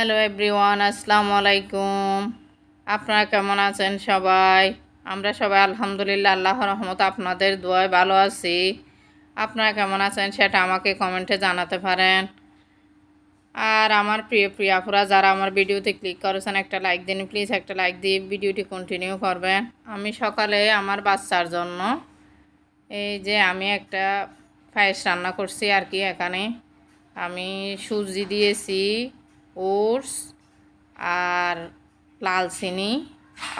Hello everyone, আসসালামু আলাইকুম। আপনারা কেমন আছেন সবাই? আমরা সবাই আলহামদুলিল্লাহ, আল্লাহর রহমত আপনাদের দোয়ায় ভালো আছি। আপনারা কেমন আছেন সেটা আমাকে কমেন্টে জানাতে পারেন। আর আমার প্রিয় প্রিয়াপুরা যারা আমার ভিডিওতে ক্লিক করেছেন, একটা লাইক দিন প্লিজ একটা লাইক দিয়ে ভিডিওটি কন্টিনিউ করবেন। আমি সকালে আমার বাচ্চার জন্য এই যে আমি একটা পায়েস রান্না করছি আর কি এখানে। আমি সুজি দিয়েছি ওটস আর লাল চিনি,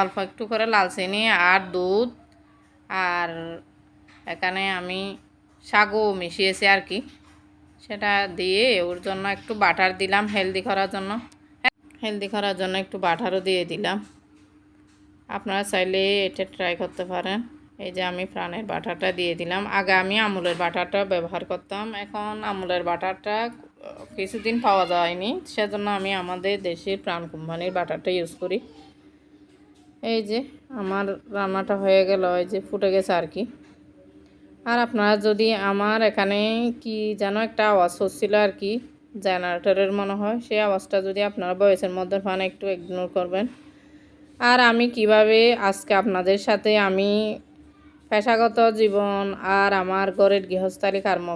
অল্প একটু করে লাল চিনি আর দুধ। আর এখানে আমি শাকও মিশিয়েছি আর কি। সেটা দিয়ে ওর জন্য একটু বাটার দিলাম, হেলদি করার জন্য। হেলদি করার জন্য একটু বাটারও দিয়ে দিলাম। আপনারা চাইলে এটা ট্রাই করতে পারেন। এই যে আমি প্রাণের বাটারটা দিয়ে দিলাম। আগে আমি আমুলের বাটারটা ব্যবহার করতাম। এখন আমুলের বাটারটা কিছুদিন পাওয়া যায়নি, সেজন্য আমি আমাদের দেশের প্রাণ কোম্পানির বাটারটা ইউজ করি। এই যে, আমার রান্নাটা হয়ে গেল, এই যে ফুটে গেছে আর কি। আর আপনারা যদি আমার এখানে কি যেন একটা আওয়াজ হচ্ছিল আর কি, জেনারেটরের মনে হয়, সেই আওয়াজটা যদি আপনারা বয়সের মধ্যে পান, একটু ইগনোর করবেন। আর আমি কীভাবে আজকে আপনাদের সাথে আমি পেশাগত জীবন আর আমার ঘরের গৃহস্থালী কর্ম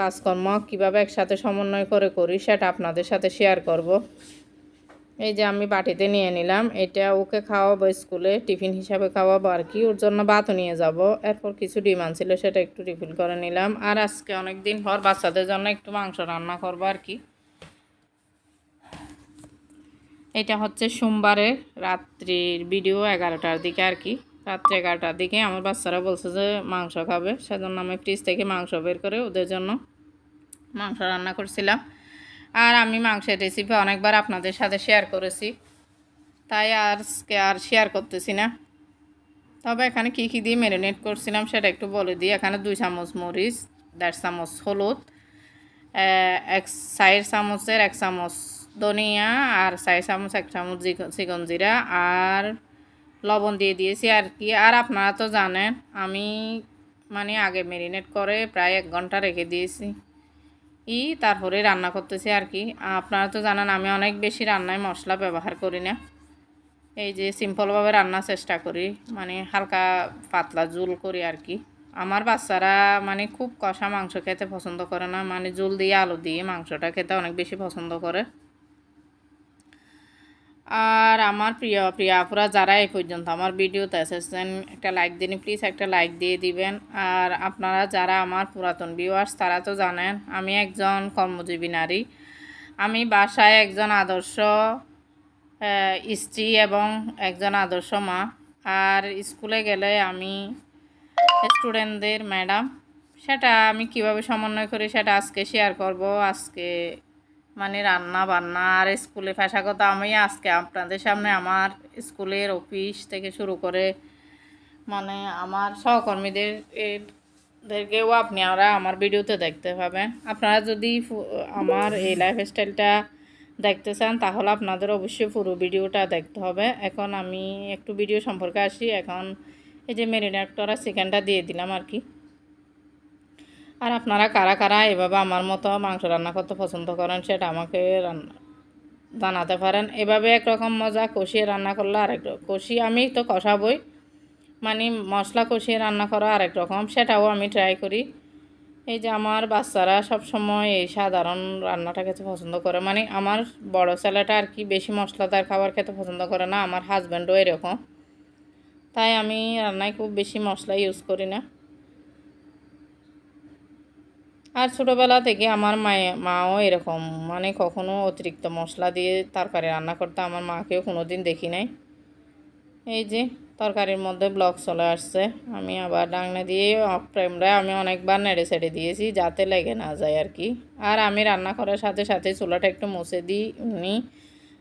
কাজকর্ম, কীভাবে একসাথে সমন্বয় করে করি সেটা আপনাদের সাথে শেয়ার করব। এই যে আমি বাটিতে নিয়ে নিলাম, এটা ওকে খাওয়াবো স্কুলে, টিফিন হিসাবে খাওয়াবো আর কি, ওর জন্য ভাতও নিয়ে যাব। এরপর কিছু ডিমান্ড ছিল সেটা একটু রিফিল করে নিলাম। আর আজকে অনেক দিন পর বাচ্চাদের জন্য একটু মাংস রান্না করব আর কি। এটা হচ্ছে সোমবারের রাত্রির ভিডিও এগারোটার দিকে আর কি। রাত্রি এগারোটার দিকে আমার বাচ্চারা বলছে যে মাংস খাবে। সেজন্য আমি ফ্রিজ থেকে মাংস বের করে ওদের জন্য মাংস রান্না করছিলাম। আর আমি মাংসের রেসিপি অনেকবার আপনাদের সাথে শেয়ার করেছি। তাই আজকে আর শেয়ার করতেছি না। তবে এখানে কী কী দিয়ে ম্যারিনেট করছিলাম সেটা একটু বলে দিই। এখানে দুই চামচ মরিচ, দেড় চামচ হলুদ এক সাইড চামচের এক চামচ ধনিয়া, আর চার চামচ এক চামচ চিকন জিরা, আর লবণ দিয়ে দিয়েছি আর কি। আর আপনারা তো জানেন, আমি মানে আগে ম্যারিনেট করে প্রায় এক ঘণ্টা রেখে দিয়েছি। ই তারপরে রান্না করতেছি আর কি। আপনারা তো জানেন, আমি অনেক বেশি রান্নায় মশলা ব্যবহার করি না। এই যে সিম্পলভাবে রান্নার চেষ্টা করি মানে হালকা পাতলা জুল করি আর কি। আমার বাচ্চারা মানে খুব কষা মাংস খেতে পছন্দ করে না। মানে জুল দিয়ে আলু দিয়ে মাংসটা খেতে অনেক বেশি পছন্দ করে। আর আমার প্রিয় প্রিয় আপুরা, যারা এই পর্যন্ত আমার ভিডিওতে এসেছেন, একটা লাইক দিন প্লিজ একটা লাইক দিয়ে দিবেন। আর আপনারা যারা আমার পুরাতন ভিউয়ার্স তারা তো জানেন, আমি একজন কর্মজীবী নারী। আমি বাসায় একজন আদর্শ স্ত্রী এবং একজন আদর্শ মা। আর স্কুলে গেলে আমি স্টুডেন্টদের ম্যাডাম সেটা আমি কীভাবে সমন্বয় করি, সেটা আজকে শেয়ার করব। আজকে মানে রান্না বান্না আর স্কুলে পেশাগত আমি আজকে আপনাদের সামনে আমার স্কুলের অফিস থেকে শুরু করে মানে আমার সহকর্মীদের দেরকেও আপনি আমরা আমার ভিডিওতে দেখতে পাবেন। আপনারা যদি আমার এই লাইফ স্টাইলটা দেখতে চান, তাহলে আপনাদের অবশ্যই পুরো ভিডিওটা দেখতে হবে। এখন আমি একটু ভিডিও সম্পর্কে আসি। এখন এই যে মেরিনেটরা চিকেনটা দিয়ে দিলাম আর কি। আর আপনারা কারা কারা এভাবে আমার মতো মাংস রান্না করতে পছন্দ করেন সেটা আমাকে রান্না জানাতে পারেন। এভাবে একরকম মজা কষিয়ে রান্না করলে আরেক কষিয়ে আমি তো কষাবই। মানে মশলা কষিয়ে রান্না করা আরেক রকম, সেটাও আমি ট্রাই করি। এই যে আমার বাচ্চারা সব সময় এই সাধারণ রান্নাটা খেতে পছন্দ করে। মানে আমার বড় ছেলেটা আর কি বেশি মশলাদার খাবার খেতে পছন্দ করে না, আমার হাজব্যান্ডও এরকম। তাই আমি রান্নায় খুব বেশি মশলা ইউজ করি না। আর ছোটোবেলা থেকে আমার মায়ে, মাও এরকম। মানে কখনো অতিরিক্ত মশলা দিয়ে তরকারি রান্না করতে আমার মাকেও কোনো দিন দেখি নাই। এই যে, তরকারির মধ্যে ব্লক চলে আসছে। আমি আবার ডাংনা দিয়ে অফ ফ্রেমরা আমি অনেকবার নেড়ে ছেড়ে দিয়েছি যাতে লেগে না যায় আর কি। আর আমি রান্না করার সাথে সাথে চুলাটা একটু মুছে দিই নিই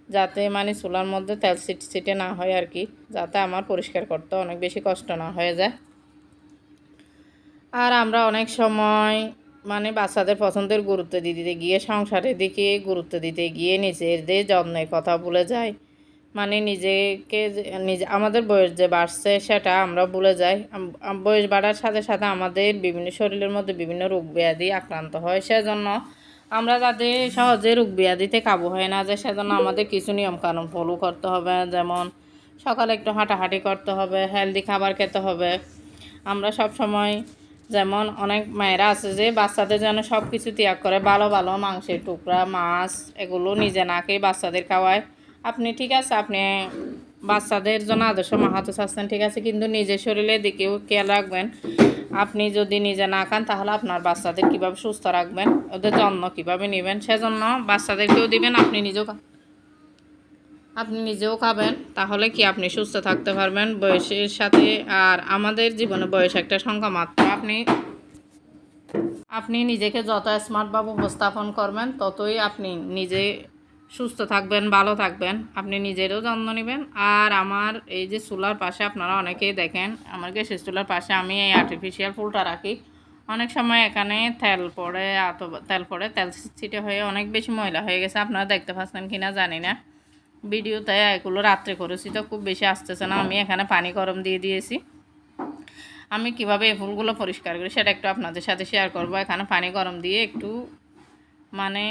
যাতে মানে চুলার মধ্যে তেল সিট সিটে না হয় আর কি, যাতে আমার পরিষ্কার করতে অনেক বেশি কষ্ট না হয়ে যায়। আর আমরা অনেক সময় মানে বাচ্চাদের পছন্দের গুরুত্ব দিতে গিয়ে, সংসারের দিকে গুরুত্ব দিতে গিয়ে নিজেদের যত্নের কথা ভুলে যায়। মানে নিজেকে নিজে, আমাদের বয়স যে বাড়ছে সেটা আমরা ভুলে যাই। বয়স বাড়ার সাথে সাথে আমাদের বিভিন্ন শরীরের মধ্যে বিভিন্ন রোগ ব্যাধি আক্রান্ত হয়। সেজন্য আমরা যাতে সহজে রোগ ব্যাধিতে কাবু হয় না যে, সেজন্য আমাদের কিছু নিয়ম কানুন ফলো করতে হবে। যেমন সকালে একটু হাঁটাহাঁটি করতে হবে, হেলদি খাবার খেতে হবে। আমরা সব সময় যেমন অনেক মায়েরা আছে যে বাচ্চাদের যেন সব কিছু ত্যাগ করে, ভালো ভালো মাংসের টুকরা, মাছ, এগুলো নিজে না খেয়ে বাচ্চাদের খাওয়ায়। আপনি ঠিক আছে, আপনি বাচ্চাদের জন্য আদর্শ মাহাতো চাচ্ছেন, ঠিক আছে, কিন্তু নিজের শরীরের দিকেও খেয়াল রাখবেন। আপনি যদি নিজে না খান, তাহলে আপনার বাচ্চাদের কীভাবে সুস্থ রাখবেন, ওদের যত্ন কীভাবে নেবেন, সেজন্য বাচ্চাদেরকেও দিবেন, আপনি নিজেও আপনি নিজেও খাবেন, তাহলে কি আপনি সুস্থ থাকতে পারবেন বয়সের সাথে? আর আমাদের জীবনে বয়স একটা সংখ্যা মাত্র। আপনি আপনি নিজেকে যত স্মার্টভাবে উপস্থাপন করবেন, ততই আপনি নিজে সুস্থ থাকবেন, ভালো থাকবেন। আপনি নিজেরও যত্ন নেবেন। আর আমার এই যে চুলার পাশে আপনারা অনেকেই দেখেন, আমার গ্যাসের চুলার পাশে আমি এই আর্টিফিশিয়াল ফুলটা রাখি। অনেক সময় এখানে তেল পড়ে অথবা তেল পড়ে, তেল ছিটে হয়ে অনেক বেশি ময়লা হয়ে গেছে। আপনারা দেখতে পাচ্ছেন কিনা জানি না। ভিডিওতে এগুলো রাত্রে করেছি, তো খুব বেশি আসতেছে না। আমি এখানে পানি গরম দিয়ে দিয়েছি। আমি কীভাবে এই ফুলগুলো পরিষ্কার করি সেটা একটু আপনাদের সাথে শেয়ার করব। এখানে পানি গরম দিয়ে একটু মানে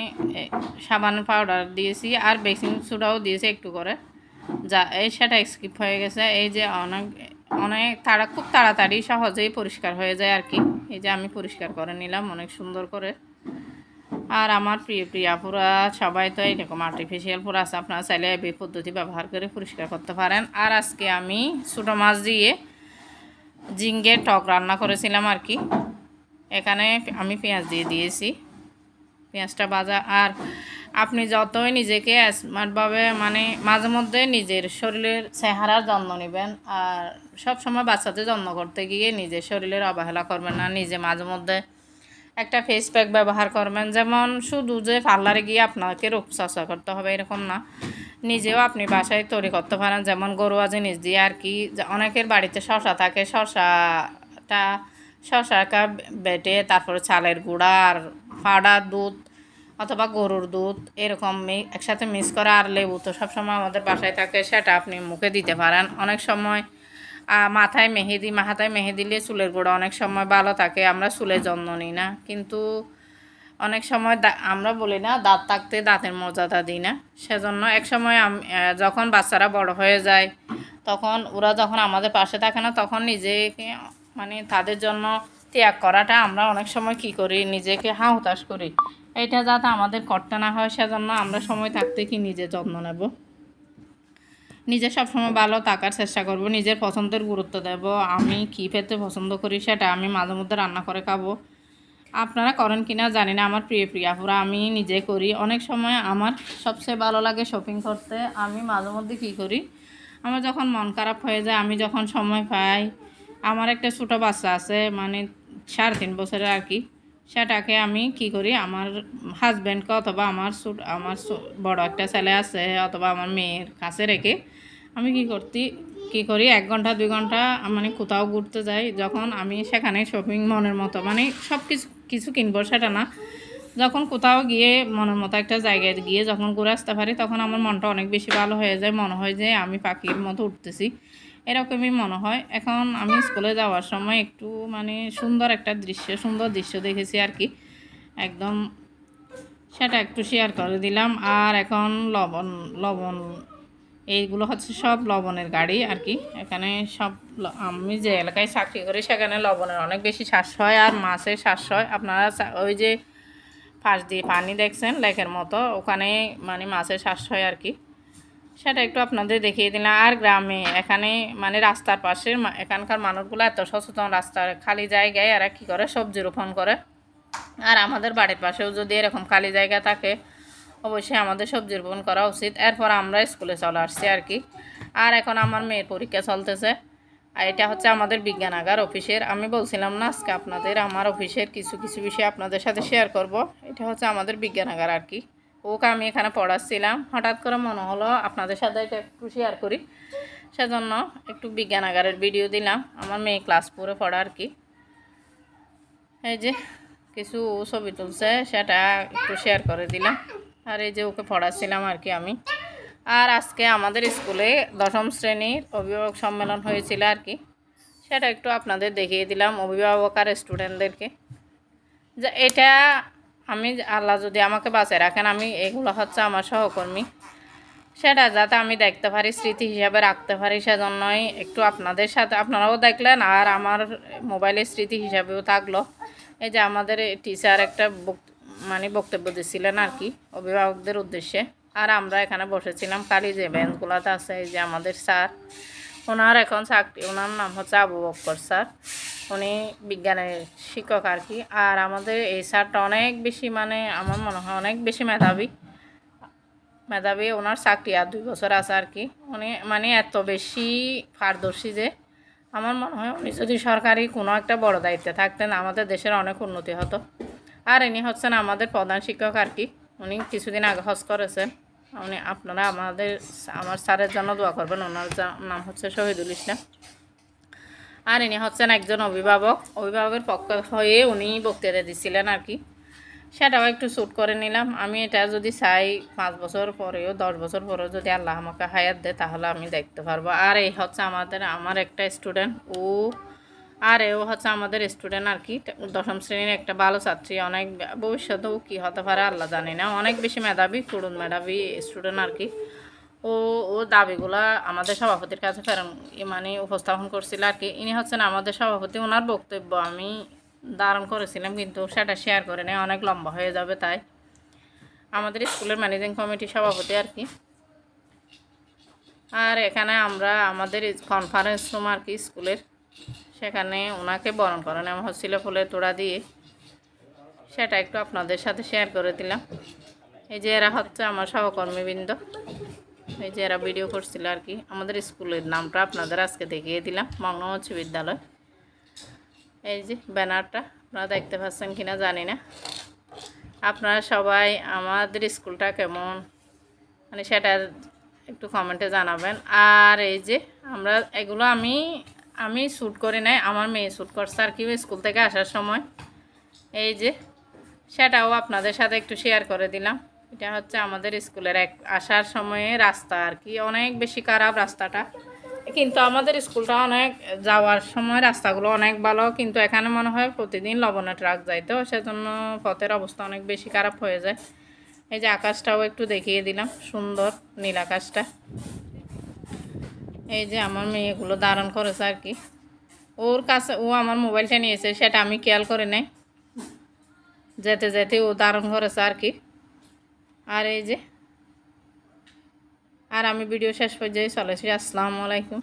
সাবান পাউডার দিয়েছি আর বেকিং সোডাও দিয়েছি একটু করে। যা, এই সেটা স্কিপ হয়ে গেছে। এই যে অনেক অনেক তাড়া, খুব তাড়াতাড়ি সহজেই পরিষ্কার হয়ে যায় আর কি। এই যে আমি পরিষ্কার করে নিলাম অনেক সুন্দর করে। আর আমার প্রিয়, প্রিয়া পুরা সবাই তো এরকম আর্টিফিশিয়াল পুরা আছে, আপনারা চাইলে এই পদ্ধতি ব্যবহার করে পরিষ্কার করতে পারেন। আর আজকে আমি ছোটো মাছ দিয়ে জিঙ্গের টক রান্না করেছিলাম আর কি। এখানে আমি পেঁয়াজ দিয়ে দিয়েছি। পেঁয়াজটা ভাজা, আর আপনি যতই নিজেকে স্মার্টভাবে মানে মাঝে মধ্যে নিজের শরীরের চেহারার যত্ন নেবেন, আর সব সময় বাচ্চাদের যত্ন করতে গিয়ে নিজের শরীরের অবহেলা করবেন না। নিজে মাঝে মধ্যে একটা ফেস প্যাক ব্যবহার করবেন। যেমন শুধু যে পার্লারে গিয়ে আপনাকে রূপচর্চা করতে হবে, এরকম না। নিজেও আপনি বাসায় তৈরি করতে পারেন। যেমন গরুয়া জিনিস দিয়ে আর কি অনেকের বাড়িতে শশা থাকে শশাটা শশাটা বেটে তারপরে চালের গুঁড়া আর পাউডার দুধ অথবা গরুর দুধ এরকম একসাথে মিক্স করা আর লেবু তো সবসময় আমাদের বাসায় থাকে, সেটা আপনি মুখে দিতে পারেন। অনেক সময় মাথায় মেহেদি মাথায় মেহেদি দিলে চুলের গোড়া অনেক সময় ভালো থাকে, আমরা চুলের যত্ন নিই না। কিন্তু অনেক সময় আমরা বলি না, দাঁত থাকতে দাঁতের মর্যাদা দিই না। সেজন্য এক সময় যখন বাচ্চারা বড় হয়ে যায়, তখন ওরা যখন আমাদের পাশে থাকে না, তখন নিজেকে মানে তাদের জন্য ত্যাগ করাটা আমরা অনেক সময় কি করি, নিজেকে হা হতাশ করি। এটা যাতে আমাদের করতে না হয়, সেজন্য আমরা সময় থাকতে কি নিজে যত্ন নেব? নিজে সবসময় ভালো থাকার চেষ্টা করব, নিজের পছন্দের গুরুত্ব দেব, আমি কী খেতে পছন্দ করি সেটা আমি মাঝে মধ্যে রান্না করে খাব। আপনারা করেন কি না জানি না, আমার প্রিয় প্রিয়াপুরা আমি নিজে করি। অনেক সময় আমার সবচেয়ে ভালো লাগে শপিং করতে, আমি মাঝে মধ্যে কী করি, আমার যখন মন খারাপ হয়ে যায়, আমি যখন সময় পাই, আমার একটা ছোটো বাচ্চা আছে মানে সাড়ে তিন বছরের আর কি সেটাকে আমি কি করি? আমার হাজব্যান্ডকে অথবা আমার আমার বড় একটা ছেলে আছে অথবা আমার মেয়ের কাছে রেখে আমি কি করতি? কি করি? এক ঘণ্টা, দুই ঘণ্টা মানে কোথাও ঘুরতে যাই। যখন আমি সেখানে শপিং মনের মতো মানে সব কিছু কিছু কিনবো সেটা না। যখন কোথাও গিয়ে মনের মতো একটা জায়গায় গিয়ে যখন ঘুরে আসতে পারি, তখন আমার মনটা অনেক বেশি ভালো হয়ে যায়। মনে হয় যে আমি পাখির মতো উঠতেছি। এরকমই মনে হয়। এখন আমি স্কুলে যাওয়ার সময় একটু মানে সুন্দর একটা দৃশ্য, সুন্দর দৃশ্য দেখেছি আর কি। একদম সেটা একটু শেয়ার করে দিলাম। আর এখন লবণ লবণ, এইগুলো হচ্ছে সব লবণের গাড়ি আর কি। এখানে সব আমি যে এলাকায় চাকরি করি সেখানে লবণের অনেক বেশি সাশ্রয় আর মাছের সাশ্রয় আপনারা ওই যে পাশ দিয়ে পানি দেখছেন লেকের মতো, ওখানে মানে মাছের সাশ্রয় আর কি। সেটা একটু আপনাদের দেখিয়ে দিলাম। আর গ্রামে এখানে মানে রাস্তার পাশে এখানকার মানুষগুলো এত সচেতন, রাস্তার খালি জায়গায় এরা কী করে? সবজি রোপণ করে। আর আমাদের বাড়ির পাশেও যদি এরকম খালি জায়গা থাকে, অবশ্যই আমাদের সবজি রোপণ করা উচিত। এরপর আমরা স্কুলে চলে আসছি আর কি। আর এখন আমার মেয়ের পরীক্ষা চলতেছে। আর এটা হচ্ছে আমাদের বিজ্ঞানাগার অফিসের। আমি বলছিলাম না, আজকে আপনাদের, আমার অফিসের কিছু কিছু বিষয় আপনাদের সাথে শেয়ার করব। এটা হচ্ছে আমাদের বিজ্ঞানাগার আর কি। ওকে আমি এখানে পড়াচ্ছিলাম। হঠাৎ করে মনে হলো আপনাদের সাথে এটা একটু শেয়ার করি। সেজন্য একটু বিজ্ঞানাগারের ভিডিও দিলাম। আমার মেয়ে ক্লাস পড়ে পড়া আর কি। এই যে কিছু ছবি তুলছে, সেটা একটু শেয়ার করে দিলাম। আর এই যে ওকে পড়াচ্ছিলাম আর কি আমি। আর আজকে আমাদের স্কুলে দশম শ্রেণির অভিভাবক সম্মেলন হয়েছিল আর কি। সেটা একটু আপনাদের দেখিয়ে দিলাম অভিভাবক আর স্টুডেন্টদেরকে যে এটা আমি আল্লাহ যদি আমাকে বাঁচায় রাখেন, আমি এগুলো হচ্ছে আমার সহকর্মী। সেটা যাতে আমি দেখতে পারি, স্মৃতি হিসাবে রাখতে পারি, সেজন্যই একটু আপনাদের সাথে আপনারাও দেখলেন, আর আমার মোবাইলের স্মৃতি হিসাবেও থাকল। এই যে আমাদের টিচার একটা মানে বক্তব্য দিচ্ছিলেন আর কি, অভিভাবকদের উদ্দেশ্যে। আর আমরা এখানে বসেছিলাম কালি যে বেঞ্চগুলোতে আছে, এই যে আমাদের স্যার ওনার এখন চাকরি, ওনার নাম হচ্ছে আবু বক্কর স্যার। উনি বিজ্ঞানের শিক্ষক আর কি। আর আমাদের এই স্যারটা অনেক বেশি মানে আমার মনে হয় অনেক বেশি মেধাবী। মেধাবী, ওনার চাকরি আর দুই বছর আছে আর কি। উনি মানে এত বেশি পারদর্শী যে আমার মনে হয় উনি যদি সরকারি কোনো একটা বড় দায়িত্বে থাকতেন, আমাদের দেশের অনেক উন্নতি হতো। আর ইনি হচ্ছেন আমাদের প্রধান শিক্ষক আর কি। উনি কিছুদিন আগে হজ করেছেন। উনি আপনারা আমাদের আমার স্যারের জন্য দোয়া করবেন, ওনার নাম হচ্ছে শহীদুল ইসলাম। আর ইনি হচ্ছেন একজন অভিভাবক। অভিভাবকের পক্ষ হয়ে উনি বক্তৃতা দিচ্ছিলেন আর কি। সেটাও একটু শ্যুট করে নিলাম। আমি এটা যদি চাই, পাঁচ বছর পরেও, দশ বছর পরেও যদি আল্লাহ আমাকে হায়াত দেয়, তাহলে আমি দেখতে পারব। আর এই হচ্ছে আমাদের, আমার একটা স্টুডেন্ট ও আর এও হচ্ছে আমাদের স্টুডেন্ট আর কি দশম শ্রেণির একটা ভালো ছাত্রী, অনেক ভবিষ্যতেও কী হতে পারে আল্লাহ জানি না। অনেক বেশি মেধাবী, তরুণ মেধাবী স্টুডেন্ট আর কি। ও ও দাবিগুলো আমাদের সভাপতির কাছে ফেরন মানে উপস্থাপন করছিল আর কি। ইনি হচ্ছেন আমাদের সভাপতি, ওনার বক্তব্য আমি ধারণ করেছিলাম, কিন্তু সেটা শেয়ার করে নেয় অনেক লম্বা হয়ে যাবে তাই। আমাদের স্কুলের ম্যানেজিং কমিটির সভাপতি আর কি। আর এখানে আমরা আমাদের কনফারেন্স রুম আর কি, স্কুলের। সেখানে ওনাকে বরণ করে নেওয়া হচ্ছিল ফুলের তোড়া দিয়ে। সেটা একটু আপনাদের সাথে শেয়ার করে দিলাম। এই যে এরা হচ্ছে আমার সহকর্মীবৃন্দ। এই যে এরা ভিডিও করছিল আর কি। আমাদের স্কুলের নামটা আপনাদের আজকে দেখিয়ে দিলাম মগ্ন উচ্চ বিদ্যালয়। এই যে ব্যানারটা, আপনারা দেখতে পাচ্ছেন কিনা জানি না। আপনারা সবাই আমাদের স্কুলটা কেমন? মানে সেটা একটু কমেন্টে জানাবেন। আর এই যে আমরা, এগুলো আমি আমি শ্যুট করি নাই, আমার মেয়ে শ্যুট করছে আর কি স্কুল থেকে আসার সময়। এই যে, সেটাও আপনাদের সাথে একটু শেয়ার করে দিলাম। এটা হচ্ছে আমাদের স্কুলের এক আসার সময়ে রাস্তা আর কি, অনেক বেশি খারাপ রাস্তাটা। কিন্তু আমাদের স্কুলটা অনেক, যাওয়ার সময় রাস্তাগুলো অনেক ভালো, কিন্তু এখানে মনে হয় প্রতিদিন লবণের ট্রাক যায় তো, সেজন্য পথের অবস্থা অনেক বেশি খারাপ হয়ে যায়। এই যে আকাশটাও একটু দেখিয়ে দিলাম, সুন্দর নীল আকাশটা। এই যে আমার মেয়েগুলো ধারণ করেছে আর কি। ওর কাছে ও আমার মোবাইলটা নিয়েছে, সেটা আমি খেয়াল করে নাই। যেতে যেতে ও ধারণ করেছে আর কি। আর এই যে, আর আমি ভিডিও শেষ পর্যায়ে চলেছি আসসালামু আলাইকুম।